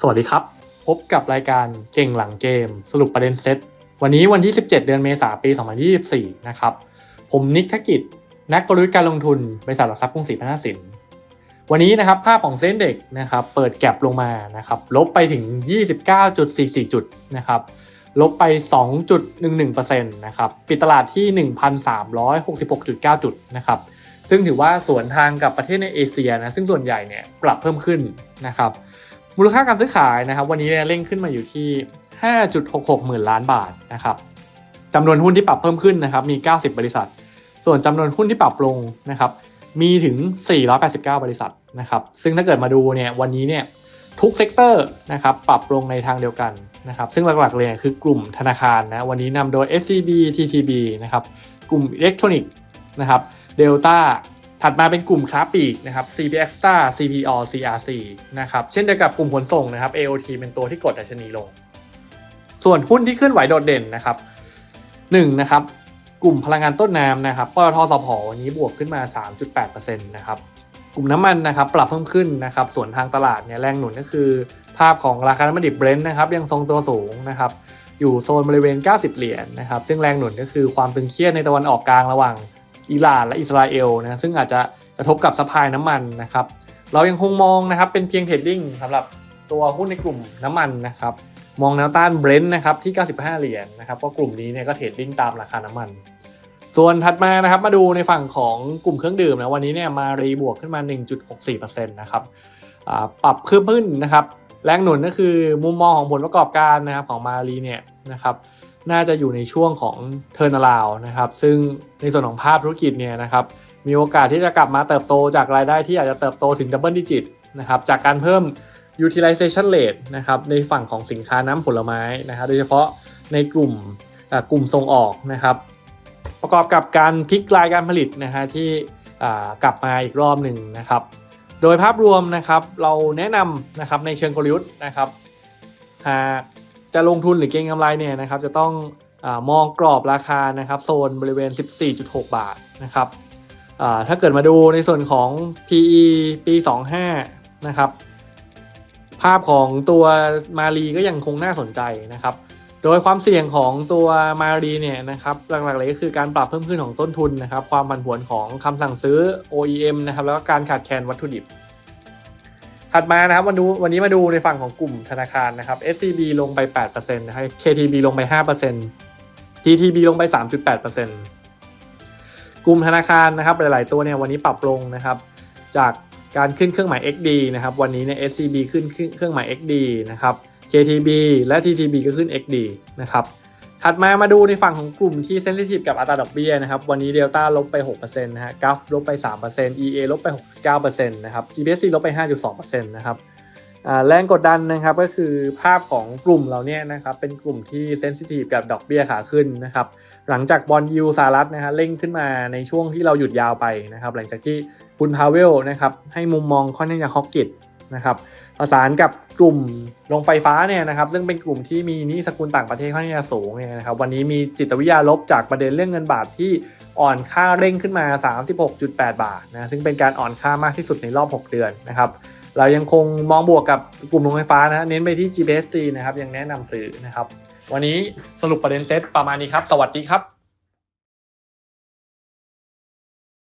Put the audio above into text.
สวัสดีครับ พบกับรายการเก่งหลังเกม สรุปประเด็นเซต วันนี้วันที่ 17 เดือนเมษายนปี 2024 นะครับ ผมนิกธกิจ นักกลยุทธ์การลงทุน บริษัทหลักทรัพย์กรุงศรีพัฒนสิน วันนี้นะครับภาพของเส้นเด็กนะครับ เปิดแก็บลงมานะครับลบไปถึง 29.44 จุดนะครับลบไป 2.11%นะครับปิดตลาดที่ 1,366.9 จุดนะครับซึ่งถือว่าสวนทางกับประเทศในเอเชียนะซึ่งส่วนใหญ่เนี่ยปรับเพิ่มขึ้นนะครับ มูลค่าการซื้อขายนะครับ วันนี้เนี่ยเร่งขึ้นมาอยู่ที่ 5.66 หมื่นล้านบาทนะครับจำนวนหุ้นที่ปรับเพิ่มขึ้นนะครับมี 90 บริษัท ส่วนจำนวนหุ้นที่ปรับลงนะครับมีถึง 489 บริษัทนะครับซึ่งถ้าเกิดมาดูเนี่ยวันนี้เนี่ยทุกเซกเตอร์นะครับปรับลงในทางเดียวกันนะครับซึ่งหลักๆเลยคือกลุ่มธนาคารนะวันนี้นำโดย SCB TTB นะครับกลุ่มอิเล็กทรอนิกส์นะครับเดลต้า ถัดมาเป็นกลุ่มค้าปลีกนะครับ CP Extra CPO CRC นะครับ เช่นเดียวกับกลุ่มขนส่งนะครับ AOT เป็นตัวที่กดดัชนีลง ส่วนหุ้นที่เคลื่อนไหวโดดเด่นนะครับ1นะครับ กลุ่มพลังงานต้นน้ำนะครับปตทสพวันนี้บวกขึ้นมา 3.8%นะครับกลุ่มน้ำมันนะครับปรับเพิ่มขึ้นนะครับ ส่วนทางตลาดเนี่ยแรงหนุนก็คือ ภาพของราคาน้ำมันดิบเบรนท์นะครับยังทรงตัวสูงนะครับอยู่โซนบริเวณ 90 เหรียญนะครับ ซึ่งแรงหนุนก็คือความตึงเครียดในตะวันออกกลางระหว่าง อิหร่านและอิสราเอลนะซึ่งอาจจะกระทบกับสปายน้ำมันนะครับเรายังคงมองนะครับเป็นเพียงเทรดดิ้งสำหรับตัวหุ้นในกลุ่มน้ำมันนะครับมองแนวต้านเบรนท์นะครับที่ 95 เหรียญนะครับเพราะกลุ่มนี้เนี่ยก็เทรดดิ้งตามราคาน้ำมัน ส่วนถัดมานะครับมาดูในฝั่งของกลุ่มเครื่องดื่มนะวันนี้เนี่ยมารีบวกขึ้นมา 1.64%นะครับปรับเพิ่มขึ้นนะครับแรงหนุนก็คือมุมมองของผลประกอบการนะครับของมารีเนี่ยนะครับ น่าจะอยู่ในช่วงของเทอร์นาลาวนะครับ ซึ่งในส่วนของภาพธุรกิจเนี่ยนะครับ มีโอกาสที่จะกลับมาเติบโตจากรายได้ที่อาจจะเติบโตถึงดับเบิลดิจิตนะครับ จากการเพิ่ม utilization rate นะครับ ในฝั่งของสินค้าน้ำผลไม้นะครับ โดยเฉพาะในกลุ่มกลุ่มส่งออกนะครับ ประกอบกับการพลิกรายการผลิตนะฮะที่กลับมาอีกรอบหนึ่งนะครับ โดยภาพรวมนะครับเราแนะนำนะครับในเชิงกลยุทธ์นะครับหาก จะลงทุนหรือเก็งกำไรเนี่ยนะครับจะต้องอมองกรอบราคานะครับโซนบริเวณ 14.6 บาทนะครับถ้าเกิดมาดูในส่วนของ PE ปี 25 นะครับ ภาพของตัวมารีก็ยังคงน่าสนใจนะครับ โดยความเสี่ยงของตัวมารีเนี่ยนะครับหลักๆเลยก็คือการปรับเพิ่มขึ้นของต้นทุนนะครับ ความผันผวนของคำสั่งซื้อ OEM นะครับแล้วก็การขาดแคลนวัตถุดิบ ถัดมานะครับวันดูวันนี้มาดูในฝั่งของกลุ่มธนาคารนะครับ SCB ลงไป 8%นะครับ KTB ลงไป 5% TTB ลงไป 3.8%กลุ่มธนาคารนะครับหลาย ๆ ตัวเนี่ยวันนี้ปรับลงนะครับ จากการขึ้นเครื่องหมาย XD นะครับ วันนี้เนี่ย SCB ขึ้นเครื่องหมาย XD นะครับ KTB และ TTB ก็ขึ้น XD นะครับ ถัดมามาดูในฝั่งของกลุ่มที่เซนซิทีฟกับอัตราดอกเบี้ยนะครับ วันนี้เดลต้าลบไป 6%นะฮะกัฟลบไป 3% EA ลบไป 6.9%นะครับ GPC ลบไป 5.2%นะครับแรงกดดันนะครับก็คือภาพของกลุ่มเราเนี่ยนะครับเป็นกลุ่มที่เซนซิทีฟกับดอกเบี้ยขาขึ้นนะครับหลังจากบอลยูสหรัฐนะฮะเร่งขึ้นมาในช่วงที่เราหยุดยาวไปนะครับหลังจากที่คุณพาเวลนะครับให้มุมมองค่อนข้างจะฮอกกิต นะครับประสานกับกลุ่มโรงไฟฟ้าเนี่ยนะครับซึ่งเป็นกลุ่มที่มีนี้สกุลต่างประเทศค่อนข้างสูงเนี่ยนะครับวันนี้มีจิตวิทยาลบจากประเด็นเรื่องเงินบาทที่อ่อนค่าเร่งขึ้นมา 36.8 บาทนะซึ่งเป็นการอ่อนค่ามากที่สุดในรอบ 6 เดือนนะครับเรายังคงมองบวกกับกลุ่มโรงไฟฟ้านะเน้นไปที่ GPSC นะครับยังแนะนำซื้อนะครับวันนี้สรุปประเด็นเซตประมาณนี้ครับ สวัสดีครับ